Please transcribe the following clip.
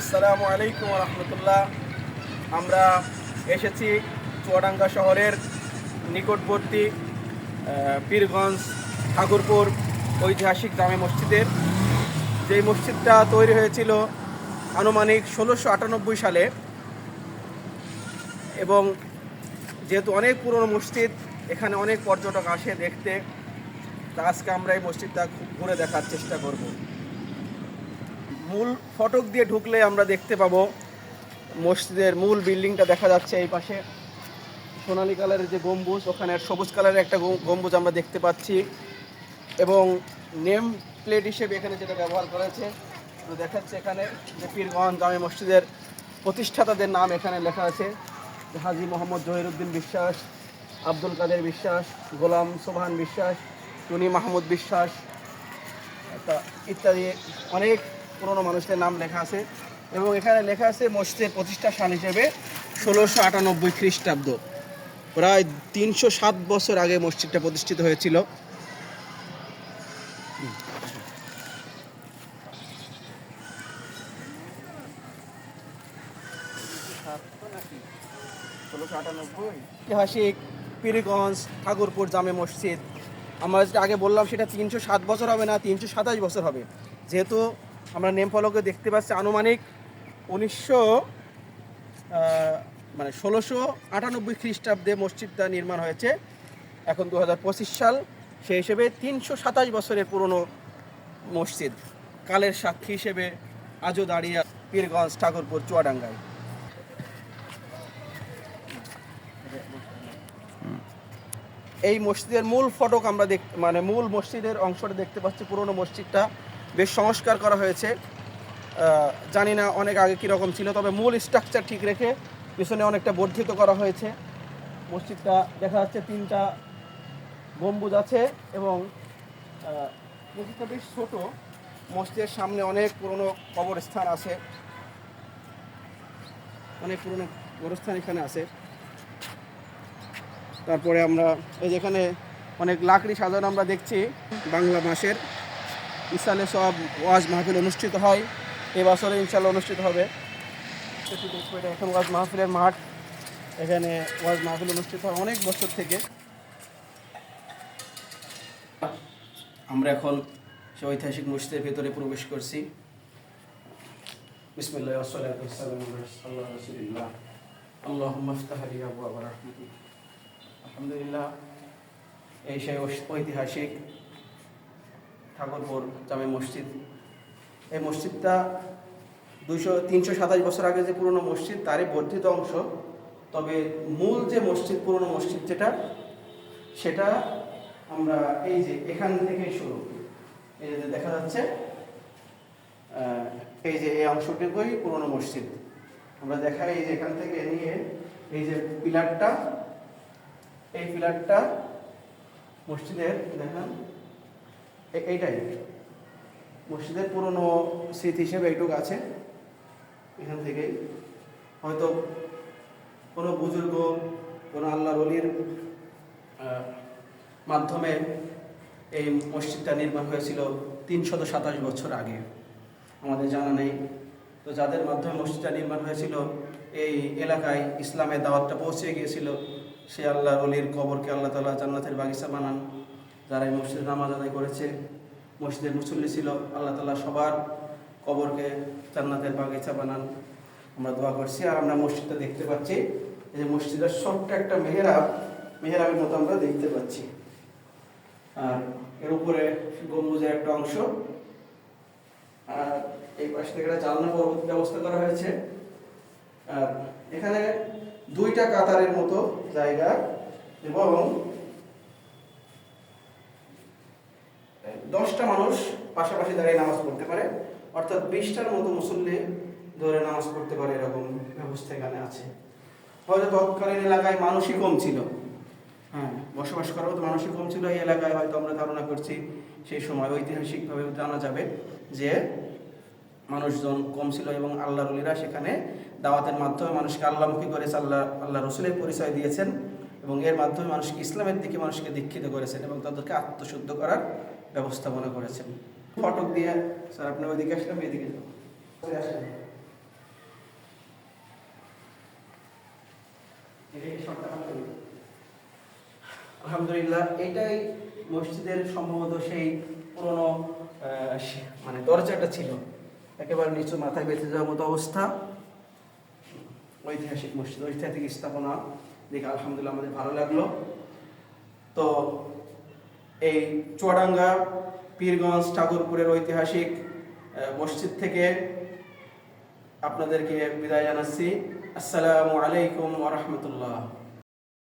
আসসালামু আলাইকুম রহমতুল্লাহ আমরা এসেছি চুয়াডাঙ্গা শহরের নিকটবর্তী পীরগঞ্জ, ঠাকুরপুর ঐতিহাসিক জামে মসজিদের। যেই মসজিদটা তৈরি হয়েছিল আনুমানিক ষোলোশো আটানব্বই সালে এবং যেহেতু অনেক পুরনো মসজিদ, এখানে অনেক পর্যটক আসে দেখতে, তা আজকে আমরা এই মসজিদটা ঘুরে দেখার চেষ্টা করব। মূল ফটক দিয়ে ঢুকলে আমরা দেখতে পাবো মসজিদের মূল বিল্ডিংটা দেখা যাচ্ছে এই পাশে। সোনালী কালারের যে গম্বুজ, ওখানে সবুজ কালারের একটা গম- গম্বুজ আমরা দেখতে পাচ্ছি। এবং নেম প্লেট হিসেবে এখানে যেটা ব্যবহার করেছে দেখাচ্ছে এখানে যে পীরগঞ্জ জামে মসজিদের প্রতিষ্ঠাতাদের নাম এখানে লেখা আছে। হাজি মোহাম্মদ জহিরুদ্দিন বিশ্বাস, আব্দুল কাদের বিশ্বাস, গোলাম সোবহান বিশ্বাস, টুনি মাহমুদ বিশ্বাস ইত্যাদি অনেক পুরনো মানুষদের নাম লেখা আছে এবং এখানে লেখা আছে মসজিদের প্রতিষ্ঠা সাল হিসেবে ষোলোশো আটানব্বই খ্রিস্টাব্দ। প্রায় তিনশো সাত বছর আগে মসজিদটা প্রতিষ্ঠিত হয়েছিল। ঐতিহাসিক পীরগঞ্জ ঠাকুরপুর জামে মসজিদ। আমরা যেটা আগে বললাম সেটা তিনশো সাত বছর হবে না, তিনশো সাতাশ বছর হবে। যেহেতু আমরা নেম ফলকে দেখতে পাচ্ছি আনুমানিক উনিশশো মানে ষোলোশো আটানব্বই খ্রিস্টাব্দে মসজিদটা নির্মাণ হয়েছে। এখন দু সাল সেই হিসেবে তিনশো সাতাশ বছরের পুরনো মসজিদ। কালের সাক্ষী হিসেবে আজও দাঁড়িয়ে পীরগঞ্জ, ঠাকুরপুর, চুয়াডাঙ্গায়। এই মসজিদের মূল ফটক আমরা দেখ মানে মূল মসজিদের অংশটা দেখতে পাচ্ছি পুরনো মসজিদটা। বেশ সংস্কার করা হয়েছে। জানি না অনেক আগে কীরকম ছিল, তবে মূল স্ট্রাকচার ঠিক রেখে পিছনে অনেকটা বর্ধিত করা হয়েছে। মসজিদটা দেখা যাচ্ছে তিনটা গম্বুজ আছে এবং মসজিদটা বেশ ছোট। মসজিদের সামনে অনেক পুরনো কবরস্থান আছে। অনেক পুরনো কবরস্থান এখানে আছে। তারপরে আমরা এই যেখানে অনেক লাকড়ি সাজানো আমরা দেখছি বাংলা মাসের। ইসালে সব ওয়াজ মাহফিল অনুষ্ঠিত হয়। এবছরে ইনশাল্লাহ অনুষ্ঠিত হবে। এখন ওয়াজ মাহফিলের মাঠ। এখানে ওয়াজ মাহফিল অনুষ্ঠিত হয় অনেক বছর থেকে। আমরা এখন সে ঐতিহাসিক মসজিদের ভেতরে প্রবেশ করছি। বিসমিল্লাহ, আসসালাতু ওয়াসসালামু আলা রাসূলিল্লাহ আল্লাহুম্মা ইফতাহ লি আবওয়াব রাহমাতিক আলহামদুলিল্লাহ, এই সেই ঐতিহাসিক ঠাকুরপুর জামে মসজিদ। এই মসজিদটা দুইশো, তিনশো সাতাশ বছর আগে যে পুরনো মসজিদ, তারই বর্ধিত অংশ। তবে মূল যে মসজিদ, পুরনো মসজিদ যেটা, সেটা আমরা এই যে এখান থেকেই শুরু। এই যে দেখা যাচ্ছে এই যে এই অংশটুকুই পুরনো মসজিদ। আমরা দেখাই এই যে এখান থেকে নিয়ে এই যে পিলারটা, এই পিলারটা মসজিদের, দেখেন। এইটাই। মসজিদের পুরনো স্মৃতি হিসেবে এইটুকু আছে। এখান থেকেই। হয়তো কোনো বুজুর্গ, কোনো আল্লাহ রলির মাধ্যমে এই মসজিদটা নির্মাণ হয়েছিল তিনশত সাতাশ বছর আগে। আমাদের জানা নেই। তো যাদের মাধ্যমে মসজিদটা নির্মাণ হয়েছিল, এই এলাকায় ইসলামের দাওয়াতটা পৌঁছে গিয়েছিল। সে আল্লাহ রলির কবরকে আল্লাহ তালা জান্নাতের বাগিচা বানান। যারা এই মসজিদে নামাজ আদায় করেছে, মসজিদের মুসল্লি ছিল আল্লাহ তালা সবার কবরকে জান্নাতের বাগিচা বানান। আমরা দোয়া করছি, আর আমরা মসজিদটা দেখতে পাচ্ছি। এই যে মসজিদের ছোট্ট একটা মেহেরাব, মেহেরাবের মতো আমরা দেখতে পাচ্ছি। আর এর উপরে গম্বুজের একটা অংশ। আর এই পাশ থেকে একটা জানলা ব্যব- ব্যবস্থা করা হয়েছে। আর এখানে দুইটা কাতারের মতো জায়গা, এবং দশটা মানুষ পাশাপাশি দাঁড়িয়ে নামাজ পড়তে পারে, অর্থাৎ বিশটার মতো মুসল্লি ধরে নামাজ পড়তে পারে এরকম ব্যবস্থা এখানে আছে। হয়তো তৎকালীন এলাকায় মানুষই কম ছিল। হ্যাঁ বসবাস করার মতো মানুষই কম ছিল এই এলাকায়, হয়তো আমরা ধারণা করছি সেই সময় ঐতিহাসিকভাবে জানা যাবে যে মানুষজন কম ছিল এবং আল্লাহ রলিরা সেখানে দাওয়াতের মাধ্যমে মানুষকে আল্লাহমুখী করেছে আল্লাহ আল্লাহ রসুলের পরিচয় দিয়েছেন এবং এর মাধ্যমে মানুষকে ইসলামের দিকে মানুষকে দীক্ষিত করেছেন এবং তাদেরকে আত্মশুদ্ধ করার ব্যবস্থাপনা করেছেন। ফটক দিয়ে স্যার আপনি ওইদিকে আসলাম এদিকে আলহামদুলিল্লাহ এটাই মসজিদের সম্ভবত সেই পুরনো মানে দরজাটা ছিল। একেবারে নিচু মাথায় বেঁচে যাওয়ার মতো অবস্থা। ঐতিহাসিক মসজিদ ঐতিহাসিক স্থাপনা। দেখে আলহামদুলিল্লাহ আমাদের ভালো লাগল। তো এই চুয়াডাঙ্গা পীরগঞ্জ ঠাকুরপুরের ঐতিহাসিক মসজিদ থেকে আপনাদেরকে বিদায় জানাচ্ছি। আসসালামু আলাইকুম ওরহমতুল্লাহ রাহমাতুল্লাহ।